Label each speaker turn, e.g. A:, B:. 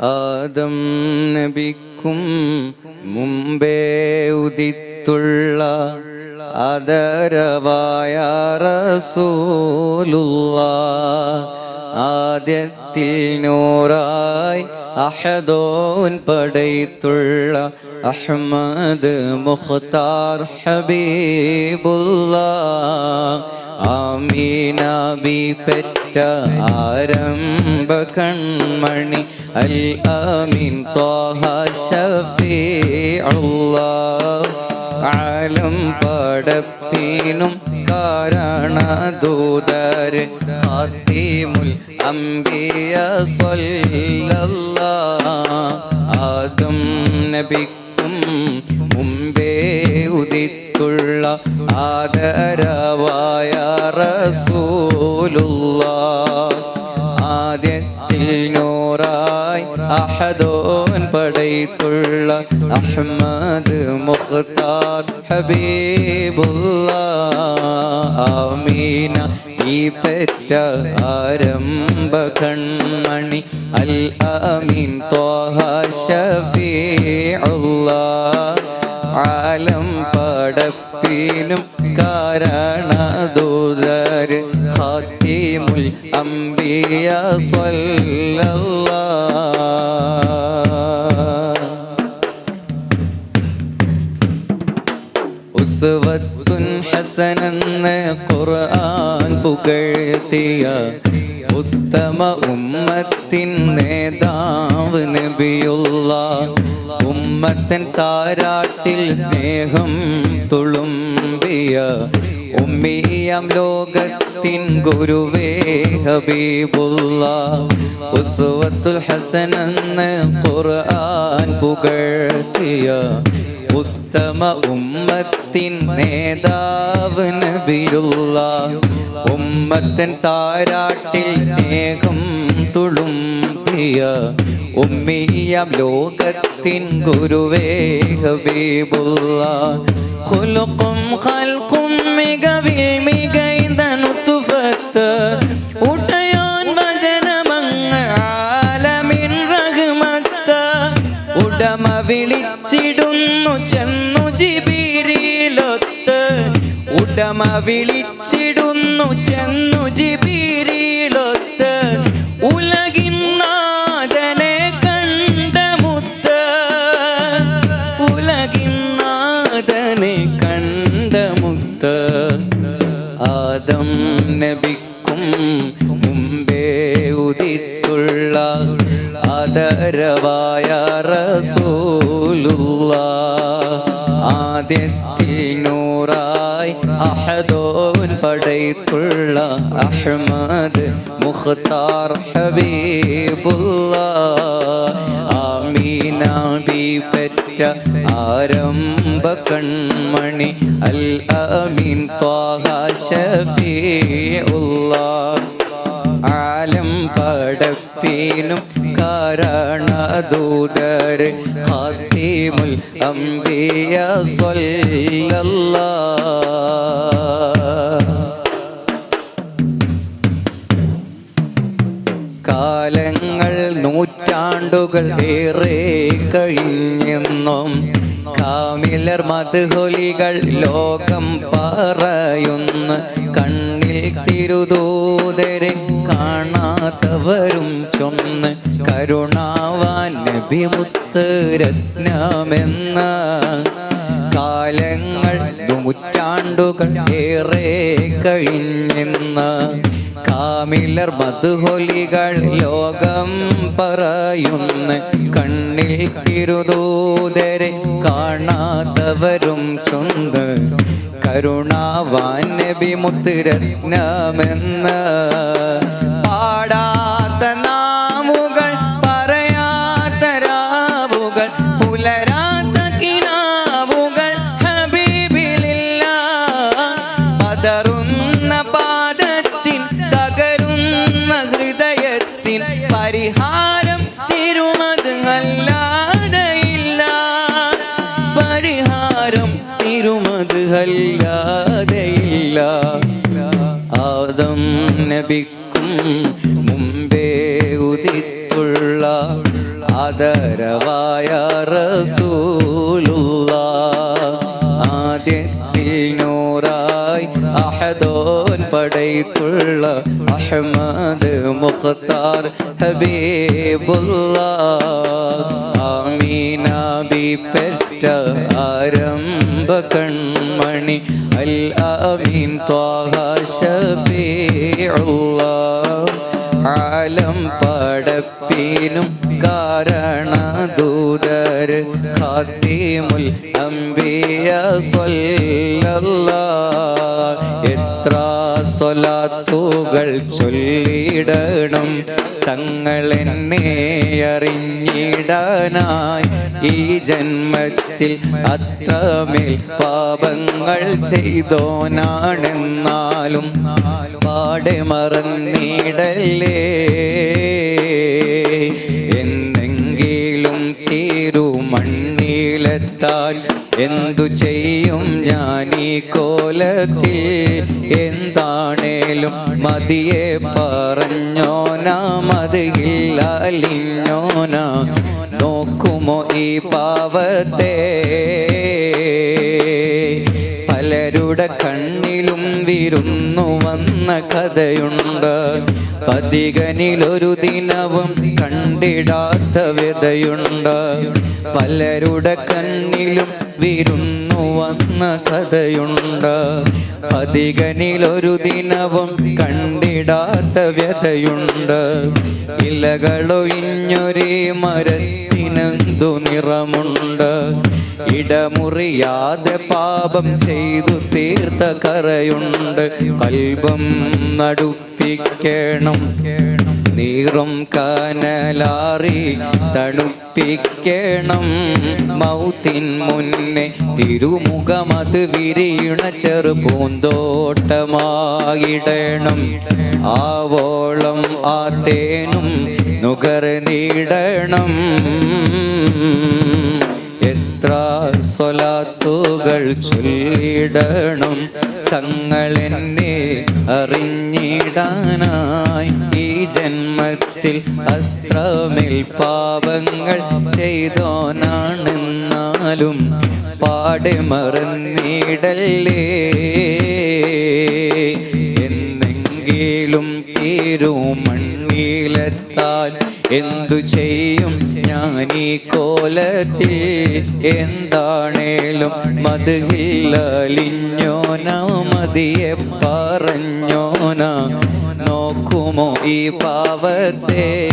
A: ആദം നബിക്കും മുമ്പേ ഉദിത്തുള്ള ആദരവായ റസൂലുള്ള. ആദ്യത്തിൽ നൂറായി അഹദോൻ പടയത്തുള്ള അഹ്മദ് മുഖ്താർ ഹബീബുള്ള. ആമീനാബി പെറ്റ ആരംഭ കൺമണി. അൽ ആമീൻ ത്വാഹ ഷഫീഉല്ലാഹ് ആലം പടപ്പീനും കാരണ ദൂതര്. ഖാത്തിമുൽ അംബിയ സ്വല്ലല്ലാഹ്. ആദം നബിക്കും മുമ്പേ ഉദിത്തുള്ള ആദരവായ റസൂലുള്ള. ആദ്യത്തിൽ നൂറായി അഹദോൻ പടയ്ത്തുള്ള അഹ്മദ് മുഖ്താർ ഹബീബുള്ള. ആമീന ഈ പെറ്റ ആരംഭ കൺമണി അൽ അമീൻ ത്വാഹ ഷഫീഉല്ലാഹ് പടപ്പിനും കാരണദൂതർ ഖാത്തിമുൽ അംബിയ ഉസ്വത്തുൻ ഹസനെന്ന് ഖുർആൻ പുകഴ്ത്തിയ ഉത്തമ ഉമ്മത്തിൻ നേതാവ് നബിയുള്ള ഉമ്മത്തൻ താരാട്ടിൽ സ്നേഹം തുളുമ്പിയ ഉമ്മിയം ലോകത്തിൻ ഗുരുവേ ഹബീബുള്ള. ഉസ്വത്തുൽ ഹസനെന്ന് ഖുർആൻ പുകഴ്ത്തിയ ഉത്തമ ഉമ്മത്തിൻ നേതാവ് നബിയുള്ള ഉമ്മത്തൻ താരാട്ടിൽ സ്നേഹം തുളുമ്പിയ ഉമ്മിയാം ലോകത്തിൻ ഗുരുവേ ഹബീബുള്ള. ഖുലുഖും ഖൽഖും മികവിൽ മികൈതനുത്തുഫത്ത് ഉടയോൻ വചനമങ്ങ് വിളിച്ചിടുന്നു ചെന്നു ജിബിരിയിലൊത്ത്. ഉടമ വിളിച്ചിടുന്നു ചെന്നു ജിബീരിലൊത്ത് ആദരവായ റസൂലുള്ള ആദ്യത്തിൽ നൂറായി അഹദോൻ പടയത്തുള്ള അഹ്മദ് മുഖ്താർ ഹബീബുള്ള ആമീനാബി പറ്റ ആരംഭ കൺമണി അൽ അമീൻ ത്വാഹ ഷഫീഉല്ലാഹ് ആലം പടപ്പീനും കാരണദൂതർ ഖാത്തിമുൽ അംബിയ സല്ലല്ലാ കാലങ്ങൾ നൂറ്റാണ്ടുകൾ ഏറെ കഴിഞ്ഞെന്നും കാമിലർ മധുഹൊലികൾ ലോകം പറയുന്നു. കണ്ണിൽ തിരുദൂതരെ കാണാത്തവരും ചൊന്ന് കരുണാവാൻ രത്നമെന്ന കാലങ്ങൾ നൂറ്റാണ്ടുകൾ ഏറെ കഴിഞ്ഞെന്ന കാമിലർ മധുഹൊലികൾ ലോകം പറയുന്ന കണ്ണിൽ തിരുദൂതരെ കാണാത്തവരും ചൊന്ന് കരുണാവാൻ നബി മുത്തുരത്നമെന്ന് രാവുകൾ പുലരാത്ത കിനാവുകൾ ഹബീബിലില്ല. പതറുന്ന പാദത്തിൽ തകരുന്ന ഹൃദയത്തിൽ പരിഹാരം തിരുമത് അല്ലാതെയില്ല. പരിഹാരം തിരുമത് അല്ലാതെയില്ല. ആദം നബിക്കും ആദരവായ റസൂലുള്ള. ആദ്യത്തിൽ നൂറായി അഹദോൻ പടയത്തുള്ള അഹമ്മദ് മുഖ്താർ ഹബീബുള്ള. ആമീനാബി പെറ്റ ആരംഭ കൺമണി. അൽ ആമീൻ ത്വാഹ ഷഫീഉള്ള ആലം പടപ്പിനും കാരണദൂതർ ഖാത്തിമുൽ അംബിയ എത്ര സ്വലാത്തുകൾ ചൊല്ലിടണം തങ്ങൾ എന്നെ അറിഞ്ഞിടാനായി. ഈ ജന്മത്തിൽ അത്രമേൽ പാപങ്ങൾ ചെയ്തോനാണെന്നാലും പാടെ മറന്നിടല്ലേ? എന്നെങ്കിലും തീരുമണ്ണിലെത്താൻ എന്തു ചെയ്യും ഞാൻ ഈ കോലത്തിൽ? എന്താണേലും മതിയെ പറഞ്ഞോനാ മതിയില്ലാലിഞ്ഞോനാ നോക്കുമോ ഈ പാവത്തെ? പലരുടെ കണ്ണിലും വിരുന്നു വന്ന കഥയുണ്ട്. പതികനിലൊരു ദിനവും കണ്ടിടാത്ത വ്യതയുണ്ട്. പലരുടെ കണ്ണിലും വിരുന്നു വന്ന കഥയുണ്ട്. പതികനിലൊരു ദിനവും കണ്ടിടാത്ത വ്യതയുണ്ട്. ഇലകളൊഴിഞ്ഞൊരേ മരത്തിനെന്തു നിറമുണ്ട്. ഇടമുറിയാതെ പാപം ചെയ്തു തീർത്ത കറയുണ്ട്. കൽബം നടുപ്പിക്കണം. നീറും കനലാറി തണുപ്പിക്കണം. മൗത്തിൻ മുന്നേ തിരുമുഖമത് വിരിയണ ചെറുപൂന്തോട്ടമായിടണം ആവോളം ആ തേനും നുകർന്നിടണം എത്ര സ്വലാത്തുകൾ ചൊല്ലിടണം തങ്ങൾ അറിഞ്ഞിടാനായി ഈ ജന്മത്തിൽ അത്രമേൽ പാപങ്ങൾ ചെയ്തോനാണെന്നാലും പാടെ മറന്നിടല്ലേ എന്നെങ്കിലും തീരുമണ്ണിലെത്താൻ എന്തു ചെയ്യും ഞാൻ ഈ കോലത്തിൽ? എന്താണേലും മതിലിഞ്ഞോന മതിയെ പറഞ്ഞോന. നോക്കുമോ ഈ പാവത്തെ?